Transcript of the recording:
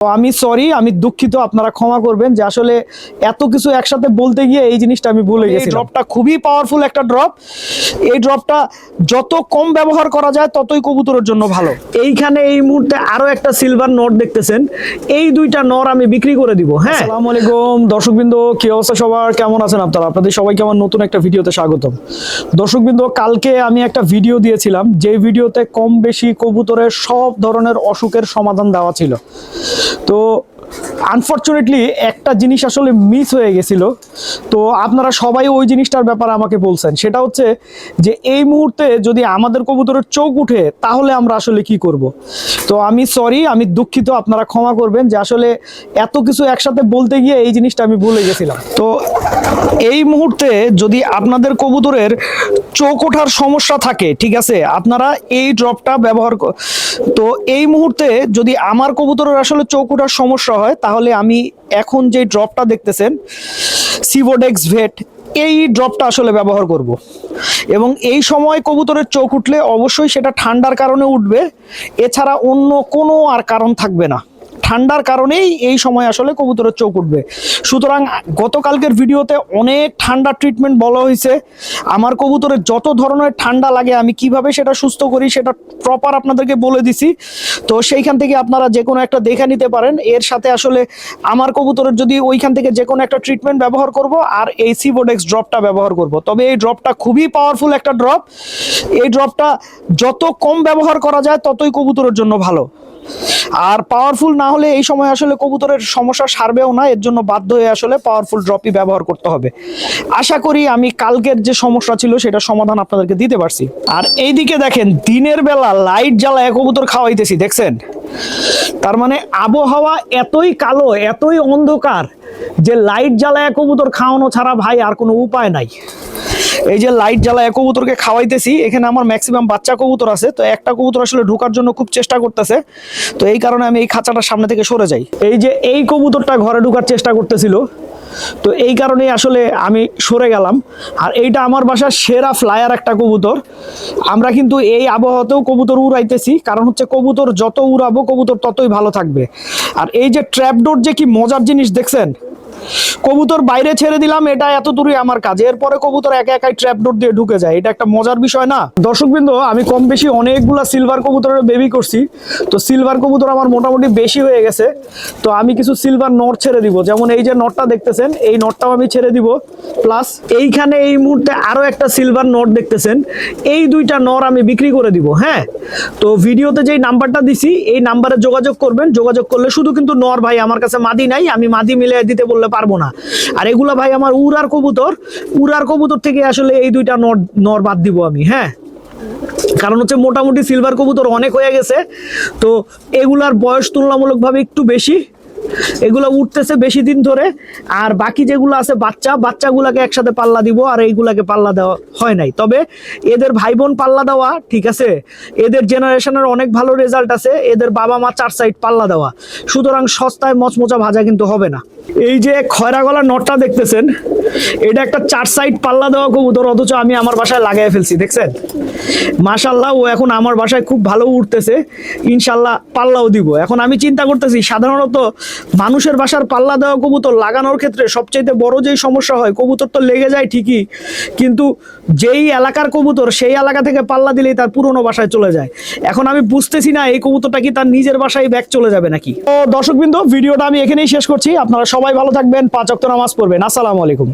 আমি সরি আমি দুঃখিত আপনারা ক্ষমা করবেন যে আসলে এত কিছু একসাথে বলতে গিয়ে এই জিনিসটা আমি ভুলে গেছি ড্রপটা খুবই পাওয়ারফুল একটা ড্রপ এই ড্রপটা যত কম ব্যবহার করা যায় ততই কবুতরের জন্য ভালো। এইখানে এই মুহূর্তে আরও একটা সিলভার নট দেখতেছেন। এই দুইটা নর আমি বিক্রি করে দিব হ্যাঁ? আসসালামু আলাইকুম। দর্শকবৃন্দ কি অবস্থা সবার? কেমন আছেন আপনারা? আপনাদের সবাই কেমন নতুন একটা ভিডিওতে স্বাগতম। দর্শকবৃন্দ কালকে আমি একটা ভিডিও দিয়েছিলাম যে ভিডিওতে কম বেশি কবুতরের সব ধরনের অসুখের সমাধান দেওয়া ছিল। তো আনফর্চুনেটলি একটা জিনিস আসলে মিস হয়ে গেছিল। তো আপনারা সবাই ওই জিনিসটার ব্যাপারে আমাকে বলছেন। সেটা হচ্ছে যে, এই মুহূর্তে যদি আমাদের কবুতরের চোখ উঠে, তাহলে আমরা আসলে কি করব? তো আমি সরি আমি দুঃখিত, আপনারা ক্ষমা করবেন যে, আসলে এত কিছু একসাথে বলতে গিয়ে এই জিনিসটা আমি ভুলে গেছিলাম। তো এই মুহূর্তে যদি আপনাদের কবুতরের চোখ ওঠার সমস্যা থাকে, ঠিক আছে, আপনারা এই ড্রপটা ব্যবহার তো এই মুহূর্তে যদি আমার কবুতরের আসলে চোখ ওঠার সমস্যা হয় তাহলে আমি এখন যে ড্রপটা দেখতেছেন সিভোডেক্স ভেট এই ড্রপটা আসলে ব্যবহার করব। এবং এই সময় কবুতরের চোখ উঠলে অবশ্যই সেটা ঠান্ডার কারণে উঠবে, এছাড়া অন্য কোনো আর কারণ থাকবে না। ঠান্ডার কারণেই এই সময় আসলে কবুতরের চোখ উঠবে। সুতরাং গতকালকের ভিডিওতে অনেক ঠান্ডা ট্রিটমেন্ট বলা হয়েছে। আমার কবুতরের যত ধরনের ঠান্ডা লাগে, আমি কীভাবে সেটা সুস্থ করি সেটা প্রপার আপনাদেরকে বলে দিছি। তো সেইখান থেকে আপনারা যে কোনো একটা দেখে নিতে পারেন। এর সাথে আসলে আমার কবুতরের যদি ওইখান থেকে যে কোনো একটা ট্রিটমেন্ট ব্যবহার করব আর এই সিবোডেক্স ড্রপটা ব্যবহার করব। তবে এই ড্রপটা খুবই পাওয়ারফুল একটা ড্রপ এই ড্রপটা যত কম ব্যবহার করা যায়, ততই কবুতরের জন্য ভালো। আর পাওয়ারফুল না হলে এই সময় আসলে কবুতরের সমস্যা সারবেও না, এর জন্য বাধ্য হয়ে আসলে পাওয়ারফুল ড্রপই ব্যবহার করতে হবে। আশা করি আমি কালকের যে সমস্যা ছিল সেটা সমাধান আপনাদেরকে দিতে পারছি। আর এইদিকে দেখেন, দিনের বেলা লাইট জ্বালায় কবুতর খাওয়াইতেছি, দেখছেন? তার মানে আবহাওয়া এতই কালো, এতই অন্ধকার যে লাইট জ্বালায় কবুতর খাওয়ানো ছাড়া ভাই আর কোনো উপায় নাই। এই যে লাইট জ্বালায় কবুতরকে খাওয়াইতেছি, এখানে আমার ম্যাক্সিমাম বাচ্চা কবুতর আছে, তো একটা কবুতর আসলে ঢোকার জন্য খুব চেষ্টা করতেছে, তো এই কারণে আমি এই খাঁচাটার সামনে থেকে সরে যাই। এই যে এই কবুতরটা ঘরে ঢোকার চেষ্টা করতেছিল, তো এই কারণেই আসলে আমি সরে গেলাম। আর এইটা আমার বাসার সেরা ফ্লায়ার একটা কবুতর। আমরা কিন্তু এই আবহাওয়াতেও কবুতর উড়াইতেছি, কারণ হচ্ছে কবুতর যত উড়াবো, কবুতর ততই ভালো থাকবে। আর এই যে ট্র্যাপডোর যে কি মজার জিনিস দেখছেন কবুতর বাইরে ছেড়ে দিলাম, এটা এত দূরে আমার কাজ। এরপরে কবুতর একা একাই ট্র্যাপডোর দিয়ে ঢুকে যায়। এটা একটা মজার বিষয় না। দর্শকবৃন্দ, আমি কম বেশি অনেকগুলা সিলভার কবুতরের বেবি করছি। তো সিলভার কবুতর আমার মোটামুটি বেশি হয়ে গেছে। তো আমি কিছু সিলভার নট ছেড়ে দিব। যেমন এই যে নটটা দেখতেছেন, এই নটটাও আমি ছেড়ে দিব। প্লাস এইখানে এই মুহূর্তে আরও একটা সিলভার নট দেখতেছেন। এই দুইটা নর আমি বিক্রি করে দিব হ্যাঁ? তো ভিডিওতে যেই নাম্বারটা দিছি, এই নাম্বারে যোগাযোগ করবেন। যোগাযোগ করলে শুধু কিন্তু নর ভাই আমার কাছে মাদি নাই, আমি মাদি মিলে দিতে বললে পারব না। আর এগুলা ভাই আমার উড়ার কবুতর উড়ার কবুতর থেকে আসলে এই দুইটা নর নর বাদ দিব আমি হ্যাঁ? কারণ হচ্ছে মোটামুটি সিলভার কবুতর অনেক হয়ে গেছে, তো এগুলার বয়স তুলনামূলকভাবে একটু বেশি। এগুলো উঠতেছে বেশি দিন ধরে। আর বাকি যেগুলো আছে বাচ্চা, বাচ্চাগুলোকে একসাথে পাল্লা দিব আর এইগুলাকে পাল্লা দেওয়া হয় নাই। তবে এদের ভাই বোন পাল্লা দেওয়া, ঠিক আছে? এদের জেনারেশনের অনেক ভালো রেজাল্ট আছে, এদের বাবা মা চার সাইড পাল্লা দেওয়া। সুতরাং সস্তায় মচমচা ভাজা কিন্তু হবে না। এই যে খয়রা গলা নটটা দেখতেছেন এটা একটা চার সাইড পাল্লা দেওয়া কবুতর, অথচ আমি আমার বাসায় লাগাই ফেলছি, দেখছেন? মাশাল্লাহ ও এখন আমার বাসায় খুব ভালো উঠতেছে। ইনশাল্লাহ পাল্লাও দিব। এখন আমি চিন্তা করতেছি, সাধারণত মানুষের বাসার পাল্লা দেওয়া কবুতর লাগানোর ক্ষেত্রে সবচাইতে বড় যেই সমস্যা হয়, কবুতর তো লেগে যায় ঠিকই, কিন্তু যেই এলাকার কবুতর, সেই এলাকা থেকে পাল্লা দিলেই তার পুরনো বাসায় চলে যায়। এখন আমি বুঝতেছি না, এই কবুতরটা কি তার নিজের বাসায় ব্যাগ চলে যাবে নাকি? তো দর্শকবৃন্দ, ভিডিওটা আমি এখানেই শেষ করছি। আপনারা সবাই ভালো থাকবেন, পাঁচ অক্ট নামাজ পড়বেন। আসসালামু আলাইকুম।